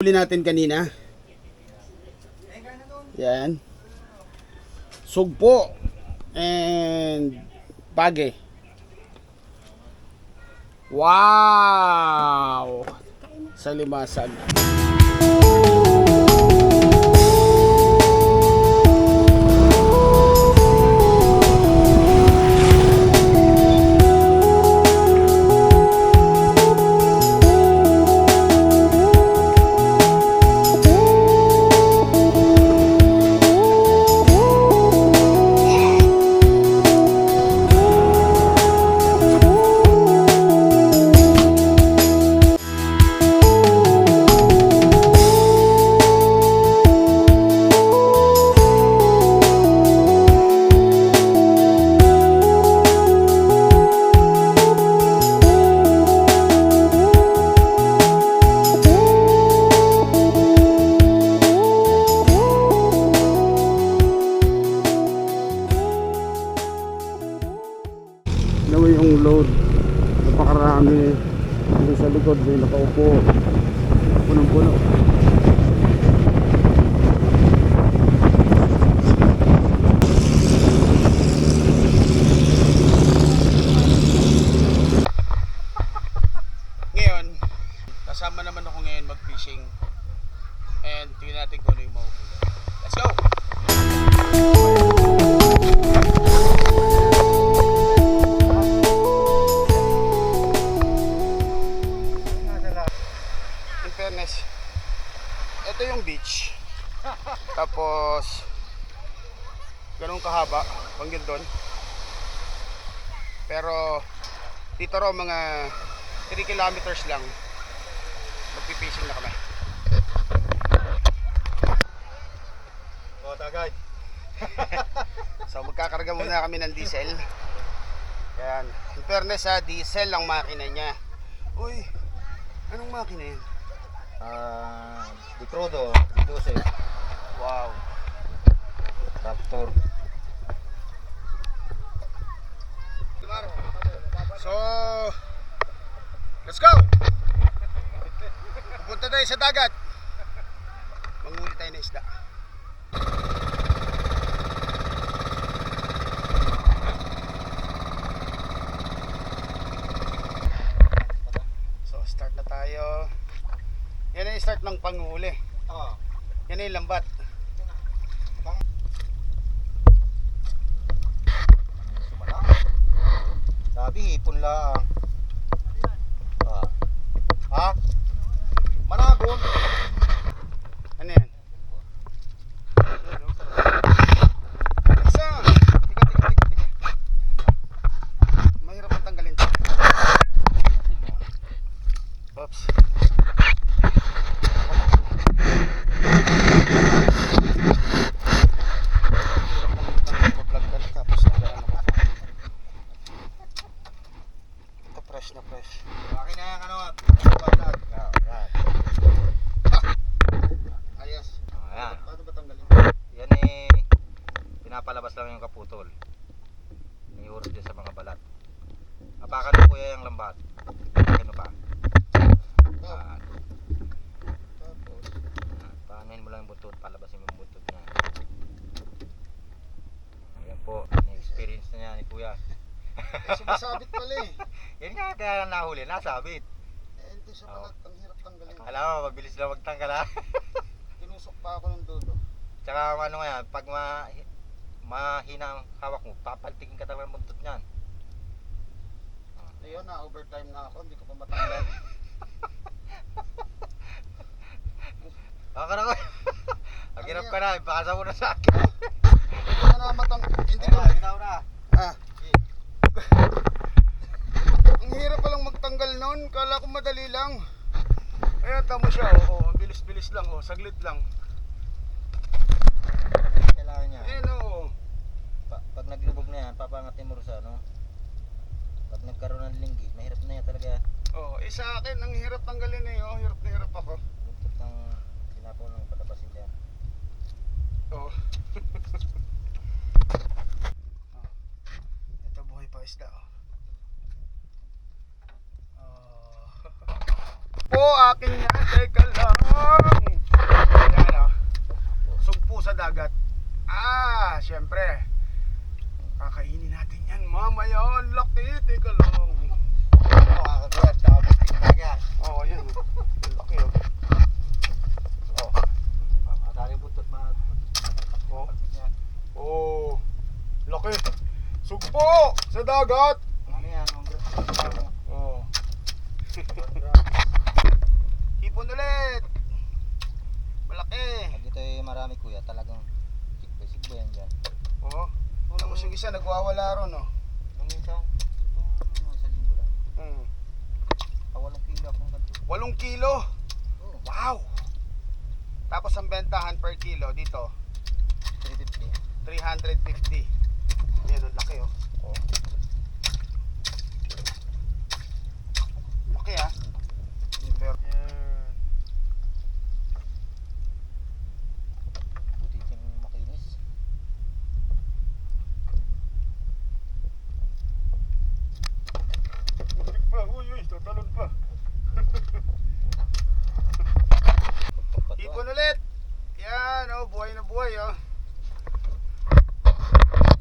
Huli natin kanina. Yan. Sugpo. And page. Wow! Sa limasan. Hanggang doon. Pero, dito raw mga 3 kilometers lang. Magpipishing na kami. O, tagay. So, magkakarga muna kami ng diesel. Yan. In fairness ha, diesel ang makina niya. Uy, anong makina yan? Ah, di Prodo, di Dose, Wow. Raptor. So, let's go! Pupunta tayo sa dagat. Manghuli tayo ng isda. So, start na tayo. Yan ang start ng panghuli. Oo. Yan ang lambat. Sabi, hipon lang. one. Pala eh. Yan nga, kaya nahuli, nasabit. Eh, hindi siya pala, ang hirap tanggalin. Alam mo, mabilis lang magtanggal ha. Tinusok pa ako ng dulo. Tsaka ano nga yan, pag ma mahina ang hawak mo, papaltigin ka talaga ng buntot niyan. Ayun na, overtime na ako, hindi ko pa matanggal. Baka na ko. Ang Ano hirap ka na, ipakasa mo na sa akin. Hindi ko na matang... Hindi ko... na. Ah. ang hirap palang magtanggal noon. Kala ko madali lang. Ayan, tamo siya. Oo, oh, bilis-bilis lang. Oh, saglit lang. Kailangan niya. Ayan, oo. Pa- pag naglubog na yan, papangatin mo sa ano. Pag nagkaroon ng linggi, mahirap na yan talaga. Oh, eh sa akin, ang hirap tanggalin eh. Oh, hirap na hirap ako. Buntot ng sinapo ng palabasin dyan. Oh. Ito buhay pa isda. Oh. oh. po akin yan. Teka lang. dagat. Ah, syempre. Kakainin natin yan mamaya. Ang laki. Teka lang. Makakagulat, tapos tingnan yan. Oo, oh, yan. Ang laki oh. Oh. Madali buntot, ma. Oh. Oh. Laki. Sugpo sa dagat. Ano yan? Oh. Hipon ulit. Malaki. Pag ito ay marami kuya, talagang sigbo, sigbo yan dyan. Oh. Tapos yung isa nagwawala ron oh. Nung minsan, itong isang linggo lang, Hmm. kawalong kilo akong ganito. 8 kilo. Oo, Wow. Tapos ang bentahan per kilo dito 350. 350. Yan ang laki oh. oh. Laki ah. Pero, yan. Buti yung makinis. Butik pa. Uy, uy, tatalon pa. Pagpag pa to, Ipon ulit. Yan, oh, buhay na buhay, oh.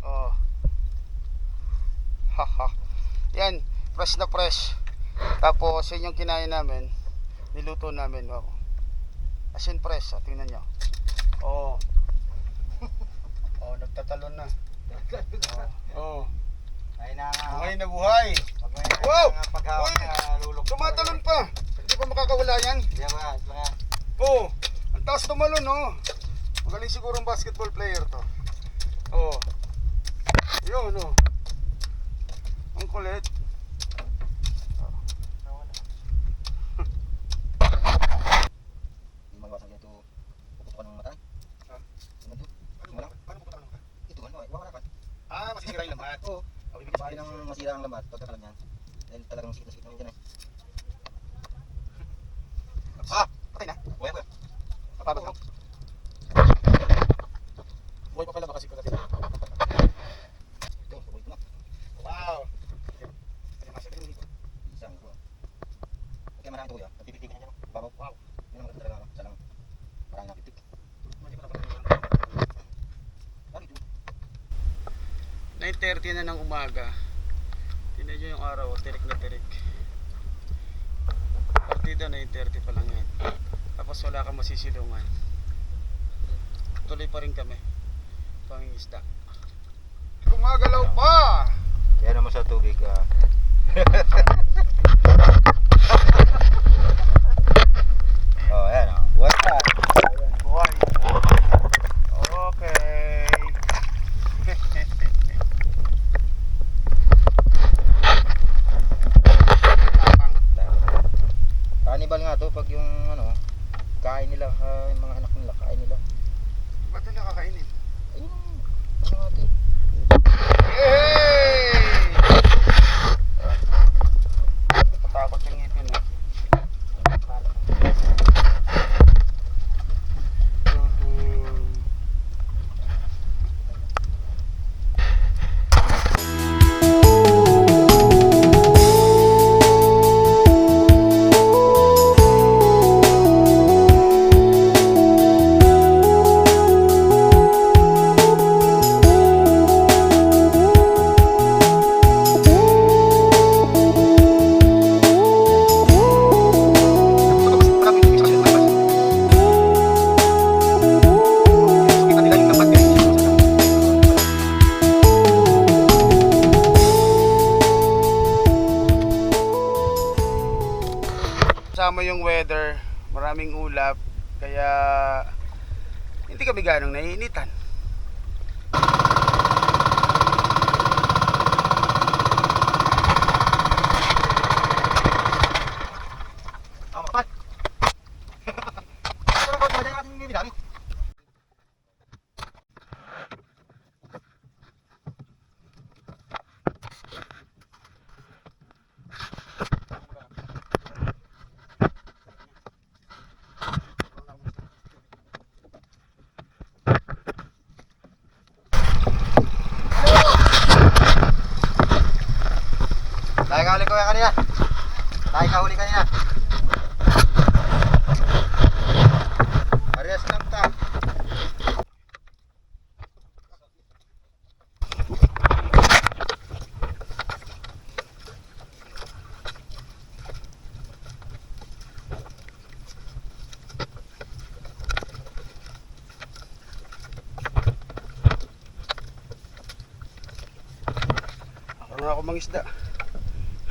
Oh. Haha. Yan, fresh na fresh. Tapos, yun yung kinain namin. Niluto namin, oh. As in fresh, oh, tingnan nyo. Oh. oh, nagtatalon na. Oh. oh. Ay na. Buhay na buhay. Wow! Uy! Tumatalon pa. Hindi pa makakawala yan. Nga. Oh, ang taas tumalon, oh. Magaling siguro basketball player to. Oh. Yun, oh. Ang kulit. Hindi maiwasan dito. Puputukan ng mata. Ha? Ano to? Ano Wala. Paano pupunta ka Ito ano, eh, wala ka. Ah, masisira yung lamat. Oo. Oh, ibig Masira ang lambat, pagkakalam yan. Dahil talagang na sikit namin dyan eh. Ah, patay na. Buhay ba? Mapabag na. Buhay pa pala baka siguro natin. Ko na. Wow. Isang ito. Okay, marami ito kuya. Nagpipitigan yan dyan. oh. Babaw. Wow. Yun ang maganda talaga. Salang parang napitik. Ito. 9.30 na ng umaga. Nyo yung araw, tirik na tirik. Partida 9.30 pa lang yan. Tapos wala kang masisilungan. Tuloy pa rin kami. Pangingisda. Gumagalaw pa! Kaya naman sa tubig ah. hindi kami ganong naiinitan. ginagawa kanina. Tayo kahuli kanina. Parehas lang ta. Ako mangisda.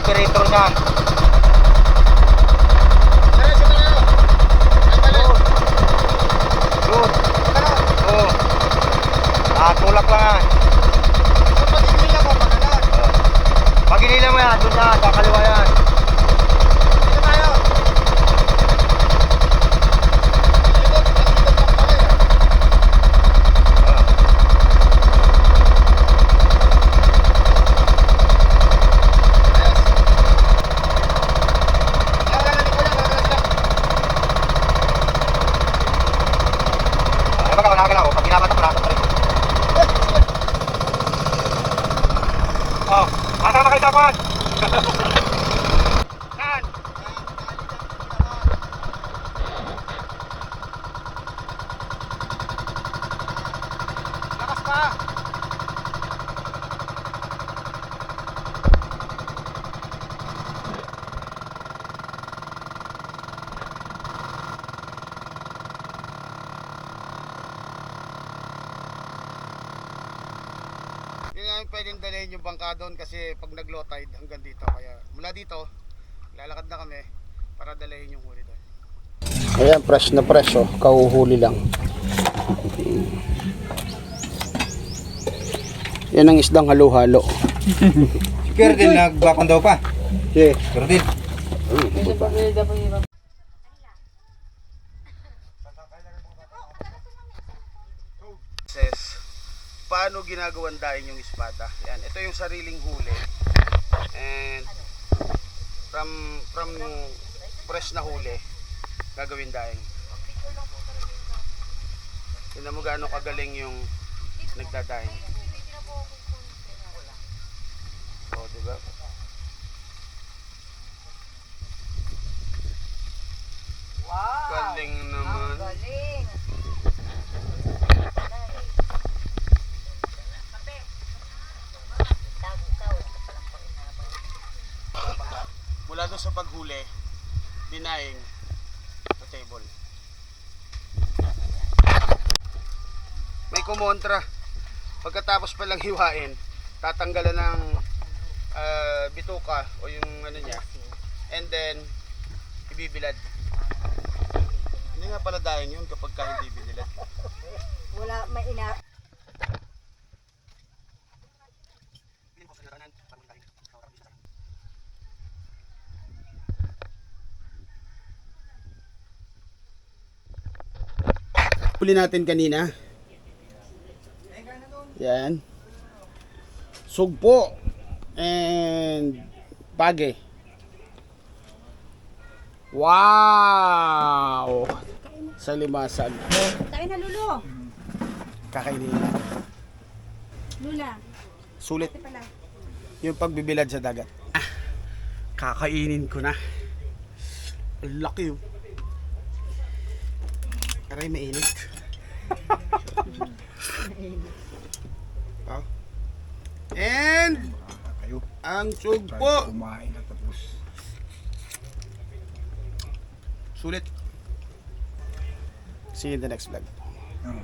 operator niyan. Good. Oo. Ah, tulak lang ah. Pag inila mo yan, doon yan, kakaliwa yan. Ay, baka wala ka lang. oh. Pag ginabatak, wala ka pa rin. Oh, asa na kayo dapat? Saan? Lakas pa! Hindi pwedeng dalhin yung bangka doon kasi pag nag-low tide hanggang dito. Kaya mula dito, lalakad na kami para dalhin yung huli doon. Ayan, fresh na fresh oh. Kauhuli lang. Yan ang isdang halo-halo. Si Kerdin, nagbakon daw pa. Okay. Kerdin. Says, paano ginagawan daing yung espada? Yan, ito yung sariling huli. And from from fresh na huli, gagawin daing. Tingnan mo gaano kagaling yung nagdadaing. Oh, di ba? Wow! Galing Ang naman. galing! Mula doon sa paghuli, denying the table. May kumontra. Pagkatapos palang hiwain, tatanggalan ng ah, bituka o yung ano niya. And then, ibibilad. Hindi nga pala dahil yun kapag ka hindi binilad. Wala, may ina... Huli natin kanina. Yan. Sugpo. And page. Wow! Sa limasag. Tayo na, Lulo! Kakainin. Lula, Sulit yung pagbibilad sa dagat. Ah, kakainin ko na. Ang laki oh. Aray, mainit. oh. And Kayo. ang sugpo. Kumain na tapos. Sulit. See you in the next vlog. Oh,